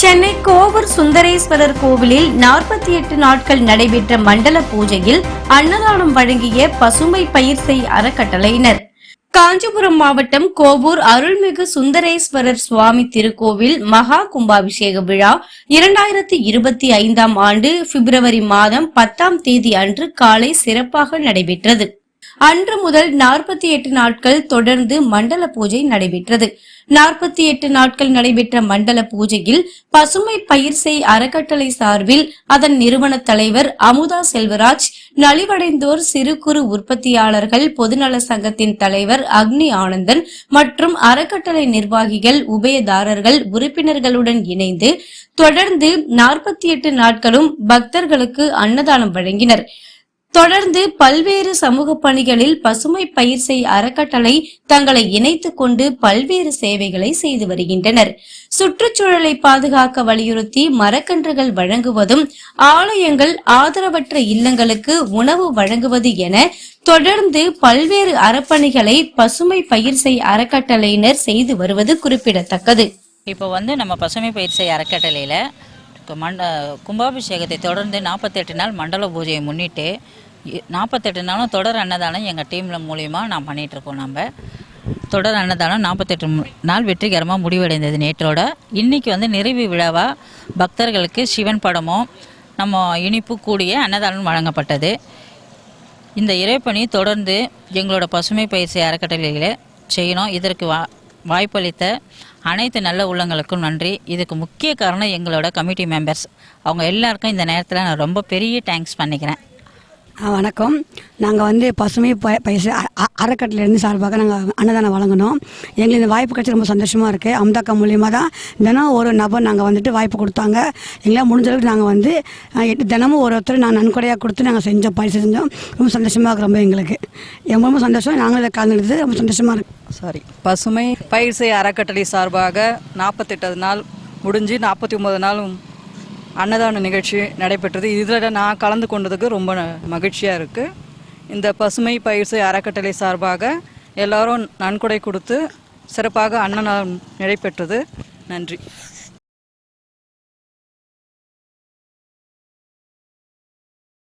சென்னை கோவூர் சுந்தரேஸ்வரர் கோவிலில் நாற்பத்தி எட்டு நாட்கள் நடைபெற்ற மண்டல பூஜையில் அன்னதானம் வழங்கிய பசுமை பயிர் செய் அறக்கட்டளையினர். காஞ்சிபுரம் மாவட்டம் கோவூர் அருள்மிகு சுந்தரேஸ்வரர் சுவாமி திருக்கோவில் மகா கும்பாபிஷேக விழா இரண்டாயிரத்தி இருபத்தி ஐந்தாம் ஆண்டு பிப்ரவரி மாதம் பத்தாம் தேதி அன்று காலை சிறப்பாக நடைபெற்றது. அன்று முதல் நாற்பத்தி எட்டு நாட்கள் தொடர்ந்து மண்டல பூஜை நடைபெற்றது. நாற்பத்தி எட்டு நாட்கள் நடைபெற்ற மண்டல பூஜையில் பசுமை பயிர் செய் அறக்கட்டளை சார்பில் அதன் நிறுவன தலைவர் அமுதா செல்வராஜ் நலிவடைந்தோர் சிறு குறு உற்பத்தியாளர்கள் பொதுநல சங்கத்தின் தலைவர் அக்னி ஆனந்தன் மற்றும் அறக்கட்டளை நிர்வாகிகள் உபயதாரர்கள் உறுப்பினர்களுடன் இணைந்து தொடர்ந்து நாற்பத்தி எட்டு நாட்களும் பக்தர்களுக்கு அன்னதானம் வழங்கினர். தொடர்ந்து பல்வேறு சமூக பணிகளில் பசுமை பயிர் செய் அறக்கட்டளை தங்களை இணைத்துக் கொண்டு பல்வேறு சேவைகளை செய்து வருகின்றனர். சுற்றுச்சூழலை பாதுகாக்க வலியுறுத்தி மரக்கன்றுகள் வழங்குவதும் ஆலயங்கள் ஆதரவற்ற இல்லங்களுக்கு உணவு வழங்குவது என தொடர்ந்து பல்வேறு அறப்பணிகளை பசுமை பயிர் செய் அறக்கட்டளையினர் செய்து வருவது குறிப்பிடத்தக்கது. இப்போ வந்து நம்ம பசுமை பயிர் செய் அறக்கட்டளையில மண்ட கும்பாபிஷேகத்தை தொடர்ந்து நாற்பத்தெட்டு நாள் மண்டல பூஜையை முன்னிட்டு நாற்பத்தெட்டு நாளும் தொடர் அன்னதானம் எங்கள் டீமில் மூலிமா நான் பண்ணிகிட்ருக்கோம் நம்ம. தொடர் அன்னதானம் நாற்பத்தெட்டு மு- நாள் வெற்றிகரமாக முடிவடைந்தது நேற்றோட. இன்றைக்கி வந்து நிறைவு விழாவாக பக்தர்களுக்கு சிவன் படமும் நம்ம இனிப்பு கூடிய அன்னதானம் வழங்கப்பட்டது. இந்த இறைப்பணி தொடர்ந்து எங்களோட பசுமை பயிற்சி அறக்கட்டளையில் செய்யணும். இதற்கு வா வாய்ப்பளித்த அனைத்து நல்ல உள்ளங்களுக்கும் நன்றி. இதுக்கு முக்கிய காரணம் எங்களோட கமிட்டி மெம்பர்ஸ் அவங்க எல்லாருக்கும் இந்த நேரத்தில் நான் ரொம்ப பெரிய தேங்க்ஸ் பண்ணிக்கிறேன். வணக்கம். நாங்கள் வந்து பசுமை ப பயிற்சி அ- அ- சார்பாக நாங்கள் அன்னதானம் வழங்கினோம். எங்களுக்கு இந்த வாய்ப்பு கிடச்சி ரொம்ப சந்தோஷமாக இருக்குது அம்தாக்கா மூலியமாக தான் தினம் ஒரு நபர் நாங்கள் வந்துட்டு வாய்ப்பு கொடுத்தாங்க. எங்களால் முடிஞ்ச அளவுக்கு நாங்கள் வந்து எட்டு தினமும் ஒரு ஒருத்தர் நாங்கள் நன்கொடையாக கொடுத்து நாங்கள் செஞ்சோம் பயிர் செஞ்சோம். ரொம்ப சந்தோஷமாக இருக்குது ரொம்ப எங்களுக்கு. ரொம்ப ரொம்ப சந்தோஷம். நாங்களும் இதை கலந்துடுது ரொம்ப சந்தோஷமாக இருக்குது சாரி. பசுமை பயிர்சை அறக்கட்டளை சார்பாக நாற்பத்தெட்டு நாள் முடிஞ்சு நாற்பத்தி ஒம்பது நாளும் அன்னதான நிகழ்ச்சி நடைபெற்றது. இதில் நான் கலந்து கொண்டதுக்கு ரொம்ப மகிழ்ச்சியாக இருக்குது இந்த பசுமை பயிர்சை அறக்கட்டளை சார்பாக எல்லாரும் நன்கொடை கொடுத்து சிறப்பாக அன்னதானம் நடைபெற்றது. நன்றி.